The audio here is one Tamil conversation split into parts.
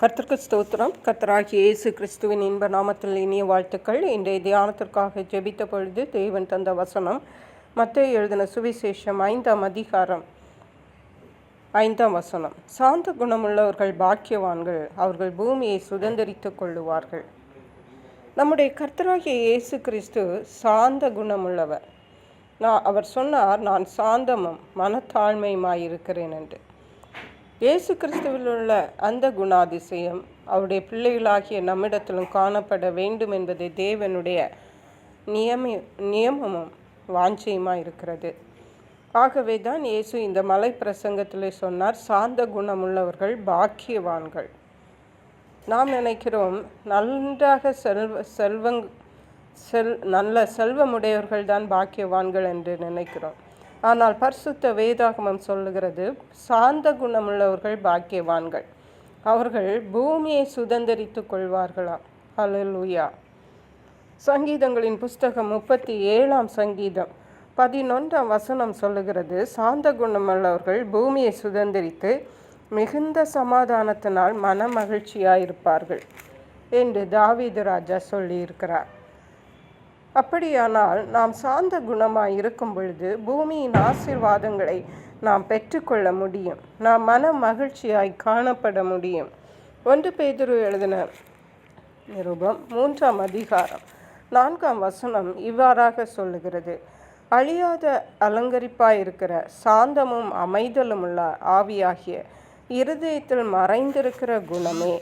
கர்த்தருக்கு ஸ்தோத்திரம். கர்த்தராகிய இயேசு கிறிஸ்துவின் இன்ப நாமத்தில் இனிய வாழ்த்துக்கள். இன்றைய தியானத்திற்காக ஜெபித்த பொழுது தேவன் தந்த வசனம் மற்ற எழுதின சுவிசேஷம் ஐந்தாம் அதிகாரம் ஐந்தாம் வசனம். சாந்த குணமுள்ளவர்கள் பாக்கியவான்கள் அவர்கள் பூமியை சுதந்திரித்துக் கொள்ளுவார்கள். நம்முடைய கர்த்தராகிய இயேசு கிறிஸ்து சாந்த குணமுள்ளவர். நான் அவர் சொன்னார் நான் சாந்தமும் மனத்தாழ்மையுமாயிருக்கிறேன் என்று. இயேசு கிறிஸ்துவில் உள்ள அந்த குணாதிசயம் அவருடைய பிள்ளைகளாகிய நம்மிடத்திலும் காணப்பட வேண்டும் என்பது தேவனுடைய நியமி நியமமும் வாஞ்சையுமாக இருக்கிறது. ஆகவே தான் இயேசு இந்த மலை பிரசங்கத்தில் சொன்னார் சாந்த குணமுள்ளவர்கள் பாக்கியவான்கள். நாம் நினைக்கிறோம் நன்றாக செல்வ செல்வங் செல் நல்ல செல்வமுடையவர்கள் தான் பாக்கியவான்கள் என்று நினைக்கிறோம். ஆனால் பரிசுத்த வேதாகமம் சொல்லுகிறது சாந்த குணமுள்ளவர்கள் பாக்கியவான்கள். அவர்கள் பூமியை சுதந்திரித்து கொள்வார்களா அலுயா சங்கீதங்களின் புஸ்தகம் முப்பத்தி ஏழாம் சங்கீதம் பதினொன்றாம் வசனம் சொல்லுகிறது சாந்த குணமுள்ளவர்கள் பூமியை சுதந்திரித்து மிகுந்த சமாதானத்தினால் மன மகிழ்ச்சியாயிருப்பார்கள் என்று தாவீது ராஜா சொல்லியிருக்கிறார். அப்படியானால் நாம் சாந்த குணமாய் இருக்கும் பொழுது பூமியின் ஆசீர்வாதங்களை நாம் பெற்றுக்கொள்ள முடியும். நாம் மன மகிழ்ச்சியாய் காணப்பட முடியும். ஒன்று பேதுரு எழுதின நிருபம் மூன்றாம் அதிகாரம் நான்காம் வசனம் இவ்வாறாக சொல்லுகிறது. அழியாத அலங்கரிப்பாக இருக்கிற சாந்தமும் அமைதலும் உள்ள ஆவியாகிய இருதயத்தில் மறைந்திருக்கிற குணமே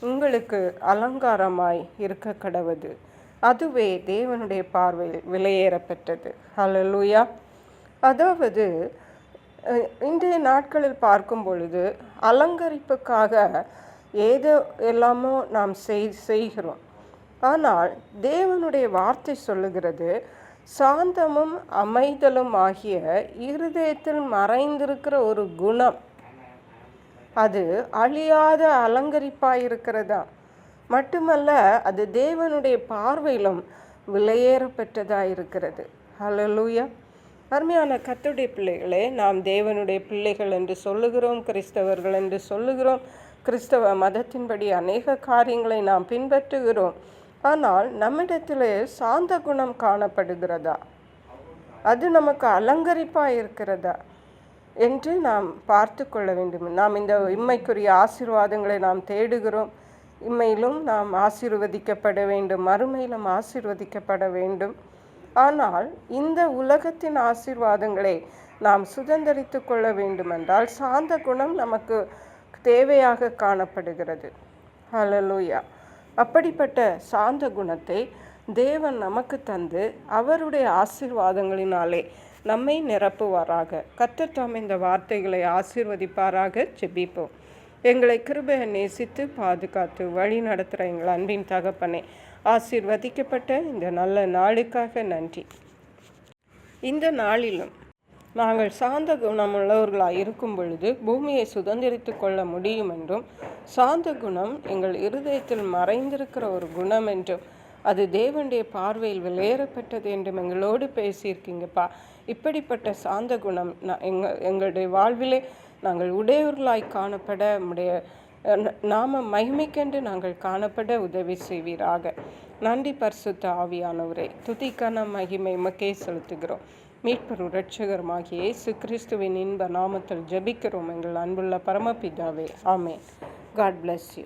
உங்களுக்கு அலங்காரமாய் இருக்க கடவுது அதுவே தேவனுடைய பார்வையில் விலையேறப்பெற்றது. ஹalleluya அதாவது இன்றைய நாட்களில் பார்க்கும் பொழுது அலங்கரிப்புக்காக ஏதோ எல்லாமோ நாம் செய் செய்கிறோம். ஆனால் தேவனுடைய வார்த்தை சொல்லுகிறது சாந்தமும் அமைதலும் ஆகிய இருதயத்தில் மறைந்திருக்கிற ஒரு குணம். அது அழியாத அலங்கரிப்பாக இருக்கிறதா மட்டுமல்ல அது தேவனுடைய பார்வையிலும் விலையேறப்பெற்றதாக இருக்கிறது. ஹalleluya அருமையான கத்துடைய பிள்ளைகளே நாம் தேவனுடைய பிள்ளைகள் என்று சொல்லுகிறோம் கிறிஸ்தவர்கள் என்று சொல்லுகிறோம். கிறிஸ்தவ மதத்தின்படி அநேக காரியங்களை நாம் பின்பற்றுகிறோம். ஆனால் நம்மிடத்திலே சாந்த குணம் காணப்படுகிறதா? அது நமக்கு அலங்கரிப்பாக இருக்கிறதா? என்று நாம் பார்த்து கொள்ள வேண்டும். நாம் இந்த இம்மைக்குரிய ஆசீர்வாதங்களை நாம் தேடுகிறோம். இம்மையிலும் நாம் ஆசீர்வதிக்கப்பட வேண்டும் மறுமையிலும் ஆசீர்வதிக்கப்பட வேண்டும். ஆனால் இந்த உலகத்தின் ஆசீர்வாதங்களை நாம் சுதந்திரித்து கொள்ள வேண்டுமென்றால் சாந்த குணம் நமக்கு தேவையாக காணப்படுகிறது. ஹலலூயா அப்படிப்பட்ட சாந்த குணத்தை தேவன் நமக்கு தந்து அவருடைய ஆசீர்வாதங்களினாலே நம்மை நிரப்புவாராக. கர்த்தர் தாம் இந்த வார்த்தைகளை ஆசீர்வதிப்பாராக. ஜெபிப்போம். எங்களை கிருபையை நேசித்து பாதுகாத்து வழி நடத்துகிற எங்கள் அன்பின் தகப்பனே. ஆசீர்வதிக்கப்பட்ட இந்த நல்ல நாளுக்காக நன்றி. இந்த நாளிலும் நாங்கள் சாந்த குணமுள்ளவர்களாக இருக்கும் பொழுது பூமியை சுதந்திரித்து கொள்ள முடியும் என்றும் சாந்த குணம் எங்கள் இருதயத்தில் மறைந்திருக்கிற ஒரு குணம் என்றும் அது தேவனுடைய பார்வையில் வெளியேறப்பட்டது என்றும் எங்களோடு பேசியிருக்கீங்கப்பா. இப்படிப்பட்ட சாந்த குணம் நான் எங்க எங்களுடைய வாழ்விலே நாங்கள் உடையவர்களாய் காணப்பட நம்முடைய நாம மகிமைக்கென்று நாங்கள் காணப்பட உதவி செய்வீராக. நன்றி பரிசுத்த ஆவியானவரே. துதிக்கான மகிமை மக்கே செலுத்துகிறோம். மீட்பரும் இரட்சகருமாகிய இயேசு கிறிஸ்துவின் இன்ப நாமத்தில் ஜபிக்கிறோம் எங்கள் அன்புள்ள பரமபிதாவே. ஆமே காட் பிளஸ் யூ